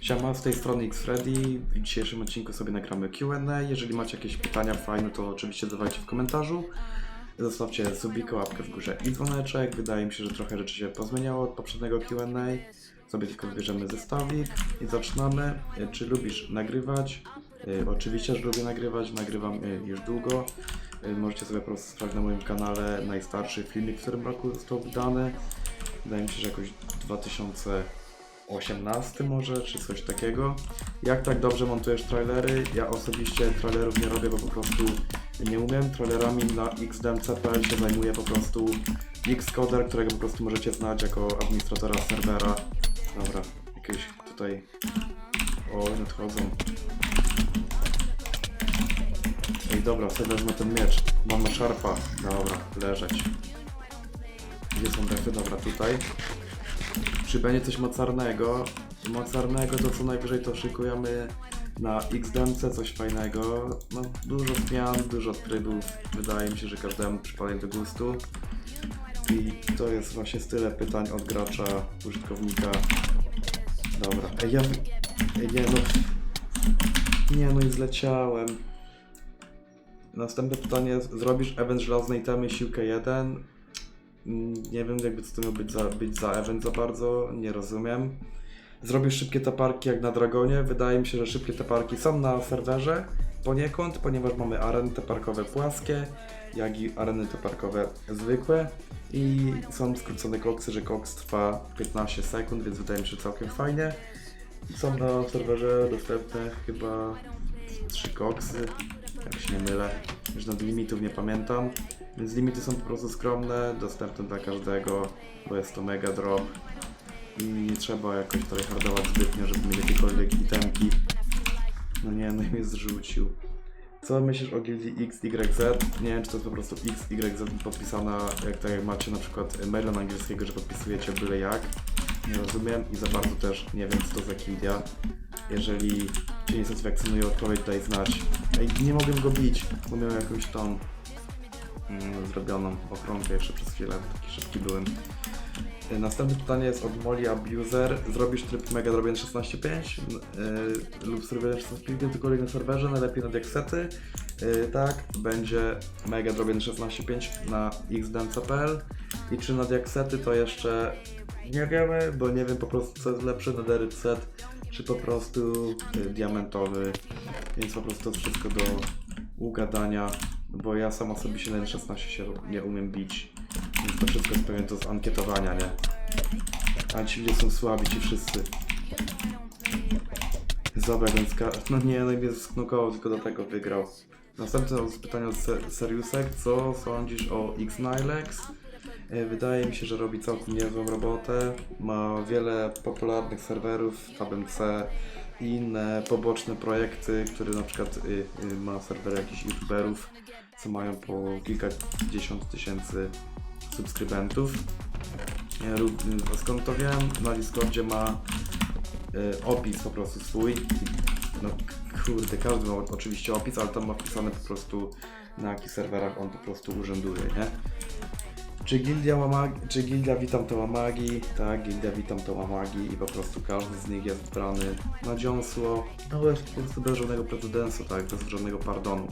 Siema, z tej strony Xfreddy. W dzisiejszym odcinku sobie nagramy Q&A. Jeżeli macie jakieś pytania fajne, to oczywiście dawajcie w komentarzu. Zostawcie subika, łapkę w górze i dzwoneczek. Wydaje mi się, że trochę rzeczy się pozmieniało od poprzedniego Q&A. Sobie tylko wybierzemy zestawik i zaczynamy. E, Czy lubisz nagrywać? E, Oczywiście, że lubię nagrywać. Nagrywam e, już długo. Możecie sobie po prostu sprawdzić na moim kanale najstarszy filmik, w którym roku został wydany. Wydaje mi się, że jakoś 2000 18 może, czy coś takiego. Jak tak dobrze montujesz trailery? Ja osobiście trailerów nie robię, bo po prostu nie umiem. Trailerami na XDMC.pl się zajmuje po prostu Xcoder, którego po prostu możecie znać jako administratora serwera. Dobra, jakieś tutaj... O, nadchodzą. Ej, dobra, sobie wezmę ten miecz. Mam na szarpa. Dobra, leżeć. Gdzie są defy? Dobra, tutaj. Czy będzie coś mocarnego? Mocarnego to co najwyżej to szykujemy na XDMC coś fajnego. No dużo zmian, dużo trybów. Wydaje mi się, że każdemu przypadnie do gustu. I to jest właśnie tyle pytań od gracza, użytkownika. Dobra. Ej, ja... Ej, nie no... Nie no i zleciałem. Następne pytanie. Zrobisz event żelaznej temy siłkę 1? Nie wiem jakby co to miał być za, być za event za bardzo, nie rozumiem. Zrobisz szybkie taparki jak na Dragonie. Wydaje mi się, że szybkie taparki są na serwerze poniekąd, ponieważ mamy areny taparkowe płaskie, jak i areny taparkowe zwykłe i są skrócone koksy, że koks trwa 15 sekund, więc wydaje mi się całkiem fajnie. Są na serwerze dostępne chyba 3 koksy, jak się nie mylę. Już nad limitów nie pamiętam. Więc limity są po prostu skromne, dostępne dla każdego, bo jest to mega drop. I nie trzeba jakoś tutaj hardować zbytnio, żeby mieć jakiekolwiek itemki. No nie, no i mnie zrzucił. Co myślisz o gildii XYZ? Nie wiem, czy to jest po prostu XYZ podpisana, jak tak jak macie na przykład maila na angielskiego, że podpisujecie byle jak. Nie rozumiem i za bardzo też nie wiem, co to za gildia. Jeżeli Cię nie satysfakcjonuje odpowiedź, daj znać. Ej, nie mogłem go bić, bo miał jakąś tą zrobioną ochronkę jeszcze przez chwilę, taki szybki byłem. Y, Następne pytanie jest od Molly Abuser. Zrobisz tryb Mega Drobian 16.5 yy, lub Surveillance 16.5 tylko na serwerze, najlepiej na Diaksety. Yy, tak, będzie Mega Drobian 16.5 na xdance.pl i czy na Diaksety to jeszcze nie wiemy, bo nie wiem po prostu co jest lepsze na set, czy po prostu diamentowy, więc po prostu to wszystko do ugadania, bo ja sam osobiście na 16 się nie umiem bić. Więc to wszystko jest pewnie to z ankietowania, nie? A ci ludzie są słabi, ci wszyscy. Zobacz, więc no nie, no i mnie sknukował, tylko do tego wygrał. Następne pytanie od Se- Seriusek. Co sądzisz o X-Nilex? E, Wydaje mi się, że robi całkiem niezłą robotę. Ma wiele popularnych serwerów, HBMC i inne poboczne projekty, które na przykład y, y, ma serwery jakichś youtuberów, co mają po kilkadziesiąt tysięcy subskrybentów. Y, Skąd to wiem? Na Discordzie ma opis po prostu swój. No kurde, każdy ma oczywiście opis, ale tam ma wpisane po prostu na jakich serwerach on po prostu urzęduje, nie? Czy gildia, łamagi, czy gildia Witam to łamagi? Tak, gildia Witam to łamagi i po prostu każdy z nich jest brany na dziąsło. No bez, po prostu bez żadnego precedensu, tak, bez żadnego pardonu.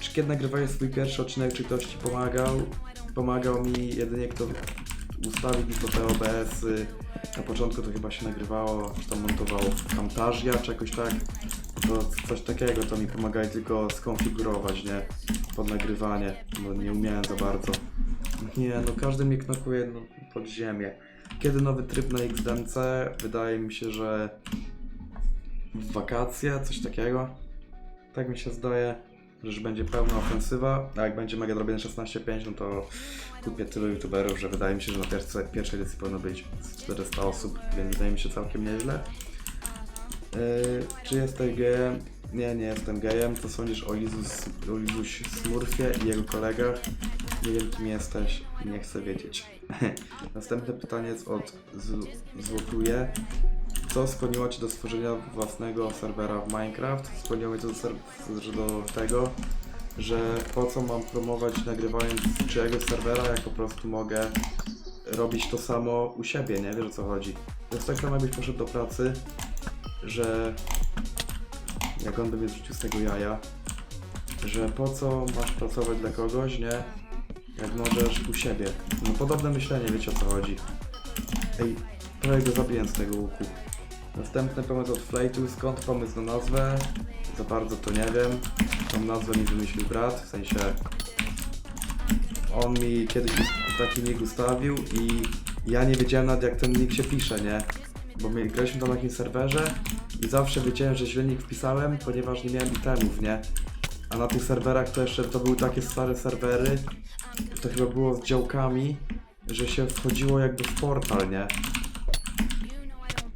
Czy kiedy nagrywałeś swój pierwszy odcinek, czy ktoś Ci pomagał? Pomagał mi jedynie kto ustawił mi to te OBS-y. Na początku to chyba się nagrywało, czy tam montowało Camtasia, czy jakoś tak. To coś takiego, to mi pomagali tylko skonfigurować, nie? Pod nagrywanie, bo nie umiałem za bardzo. Nie, no każdy mnie knokuje no, pod ziemię. Kiedy nowy tryb na XDMC? Wydaje mi się, że w wakacje, coś takiego. Tak mi się zdaje, że będzie pełna ofensywa, a jak będzie Mega Drobian 16.5, no to kupię tylu youtuberów, że wydaje mi się, że na pierwszej, pierwszej edycji powinno być z 400 osób, więc wydaje mi się całkiem nieźle. Yy, czy jesteś gejem? Nie, nie jestem gejem. Co sądzisz o Lizus, o Lizuś Smurfie i jego kolegach? Nie wiem kim jesteś i nie chcę wiedzieć. Następne pytanie jest od Złotuje. Co skłoniło Cię do stworzenia własnego serwera w Minecraft? Skłoniło mnie to do, do tego, że po co mam promować nagrywając czyjegoś serwera, jak po prostu mogę robić to samo u siebie, nie? Wiesz o co chodzi. To jest tak samo jakbyś poszedł do pracy że jak on by mnie zrzucił z tego jaja, że po co masz pracować dla kogoś, nie? Jak możesz u siebie. No podobne myślenie, wiecie o co chodzi. Ej, prawie go zabiłem z tego łuku. Następny pomysł od Flaytu, skąd pomysł na nazwę? Za bardzo to nie wiem. Tą nazwę mi wymyślił brat, w sensie on mi kiedyś taki nick ustawił i ja nie wiedziałem nawet jak ten nick się pisze, nie? Bo my graliśmy tam na takim serwerze i zawsze wiedziałem, że źle nick wpisałem, ponieważ nie miałem itemów, nie? A na tych serwerach to jeszcze to były takie stare serwery, to chyba było z działkami, że się wchodziło jakby w portal, nie?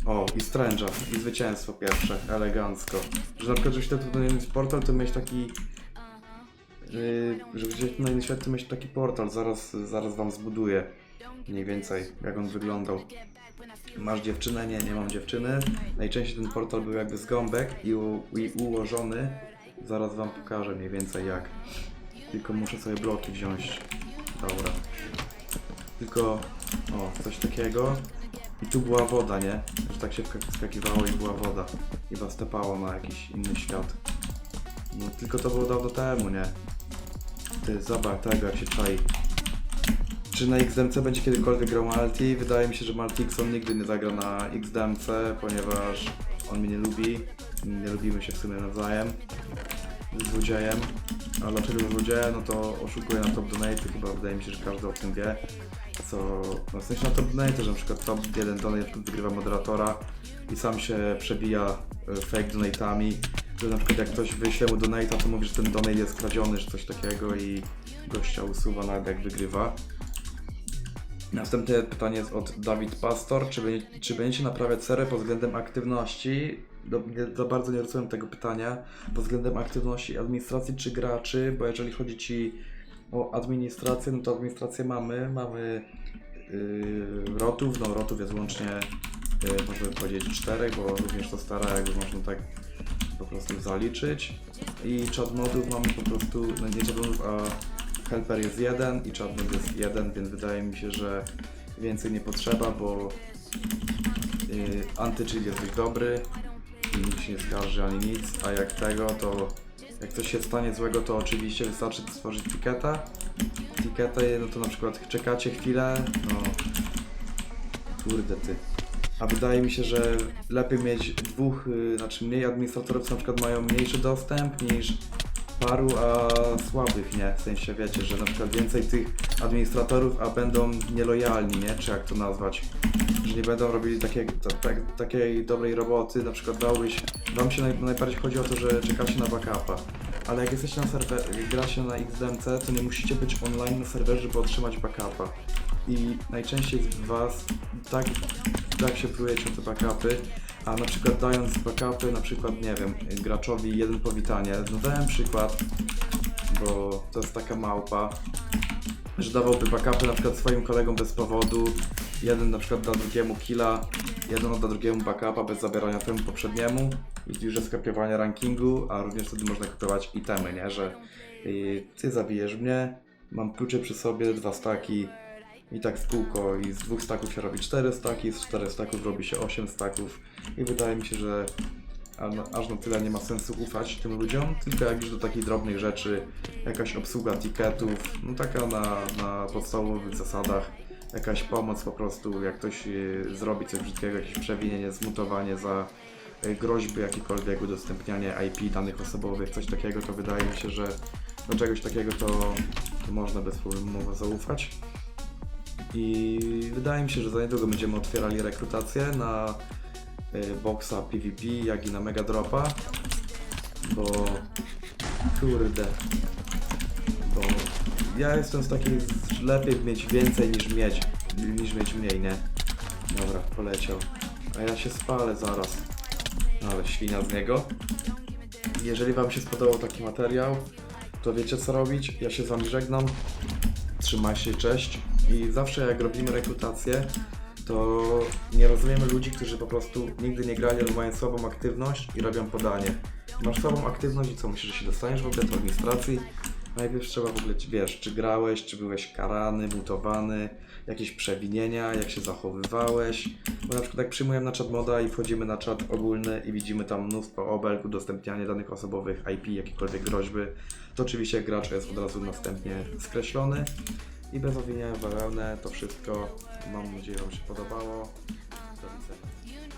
O, i Strange'a, i zwycięstwo pierwsze, elegancko. Że na przykład, żeś to tutaj mieć portal, to mieć taki... Yy, że gdzieś na świat, to mieć taki portal, zaraz, zaraz wam zbuduję. Mniej więcej, jak on wyglądał. Masz dziewczynę? Nie, nie mam dziewczyny. Najczęściej ten portal był jakby z gąbek i, u, i ułożony. Zaraz wam pokażę mniej więcej jak. Tylko muszę sobie bloki wziąć. Dobra. Tylko, o, coś takiego. I tu była woda, nie? Że tak się wskakiwało i była woda. I was tepało na jakiś inny świat. No tylko to było dawno temu, nie? Ty, zobacz tego jak się czai. Czy na XDMC będzie kiedykolwiek grał Malti? Wydaje mi się, że Maltixon nigdy nie zagra na XDMC, ponieważ on mnie nie lubi. Nie lubimy się w sumie nawzajem. Złodziejem. A dlaczego złodziejem? No to oszukuje na top donate, chyba wydaje mi się, że każdy o tym wie. Co, no w sensie na top donate, że na przykład top 1 donate wygrywa moderatora i sam się przebija e, fake donate'ami. Że na przykład jak ktoś wyśle mu donate'a, to mówi, że ten donate jest kradziony, czy coś takiego i gościa usuwa nawet jak wygrywa. Następne pytanie jest od Dawid Pastor. Czy, czy będziecie naprawiać serę pod względem aktywności? Do, nie, za bardzo nie rozumiem tego pytania. Pod względem aktywności administracji czy graczy? Bo jeżeli chodzi Ci o administrację, no to administrację mamy. Mamy yy, rotów, no rotów jest łącznie, yy, można powiedzieć, czterech, bo również to stara, jakby można tak po prostu zaliczyć. I chat modów mamy po prostu, no nie chat modów, a helper jest jeden i chat mod jest jeden, więc wydaje mi się, że więcej nie potrzeba, bo yy, antychill jest dość dobry nikt się nie skarży ani nic, a jak tego, to jak coś się stanie złego, to oczywiście wystarczy stworzyć tiketa. Tiketę, no to na przykład czekacie chwilę, no kurde ty. A wydaje mi się, że lepiej mieć dwóch, y, znaczy mniej administratorów, co na przykład mają mniejszy dostęp niż paru, a słabych, nie? W sensie wiecie, że na przykład więcej tych administratorów, a będą nielojalni, nie? Czy jak to nazwać? Nie będą robili takiej, ta, tak, takiej dobrej roboty, na przykład dałbyś, wam się naj, najbardziej chodzi o to, że czekacie na backupa. Ale jak jesteście na serwerze, gra się na XDMC, to nie musicie być online na serwerze, żeby otrzymać backupa. I najczęściej z was tak, tak się prójecie o te backupy, a na przykład dając backupy, na przykład, nie wiem, graczowi jeden powitanie, no dałem przykład, bo to jest taka małpa, że dawałby backupy na przykład swoim kolegom bez powodu, jeden na przykład da drugiemu killa, jeden odda drugiemu backupa bez zabierania temu poprzedniemu. I już jest kopiowanie rankingu, a również wtedy można kopiować itemy, nie, że y, ty zabijesz mnie, mam klucze przy sobie, dwa staki, i tak w kółko i z dwóch staków się robi 4 staki, z 4 staków robi się 8 staków. I wydaje mi się, że no, aż na tyle nie ma sensu ufać tym ludziom, tylko jak już do takich drobnych rzeczy, jakaś obsługa tiketów, no taka na, na podstawowych zasadach, jakaś pomoc po prostu, jak ktoś e, zrobi coś brzydkiego, jakieś przewinienie, zmutowanie za e, groźby, jakiekolwiek udostępnianie IP danych osobowych, coś takiego, to wydaje mi się, że do czegoś takiego to, to można bez problemu zaufać. I wydaje mi się, że za niedługo będziemy otwierali rekrutację na y, boxa PvP, jak i na Mega Dropa. Bo kurde. Bo ja jestem z takiej, że lepiej mieć więcej niż mieć, niż mieć mniej, nie? Dobra, poleciał. A ja się spalę zaraz. Ale świnia z niego. Jeżeli Wam się spodobał taki materiał, to wiecie co robić. Ja się z Wami żegnam. Trzymaj się, cześć. I zawsze jak robimy rekrutację, to nie rozumiemy ludzi, którzy po prostu nigdy nie grali, ale mają słabą aktywność i robią podanie. Masz słabą aktywność i co, myślisz, że się dostaniesz w ogóle do administracji? Najpierw trzeba w ogóle, wiesz, czy grałeś, czy byłeś karany, mutowany, jakieś przewinienia, jak się zachowywałeś. Bo na przykład jak przyjmujemy na czat moda i wchodzimy na czat ogólny i widzimy tam mnóstwo obelg, udostępnianie danych osobowych, IP, jakiekolwiek groźby, to oczywiście gracz jest od razu następnie skreślony. I bez owiniania w to wszystko. Mam nadzieję, Wam się podobało.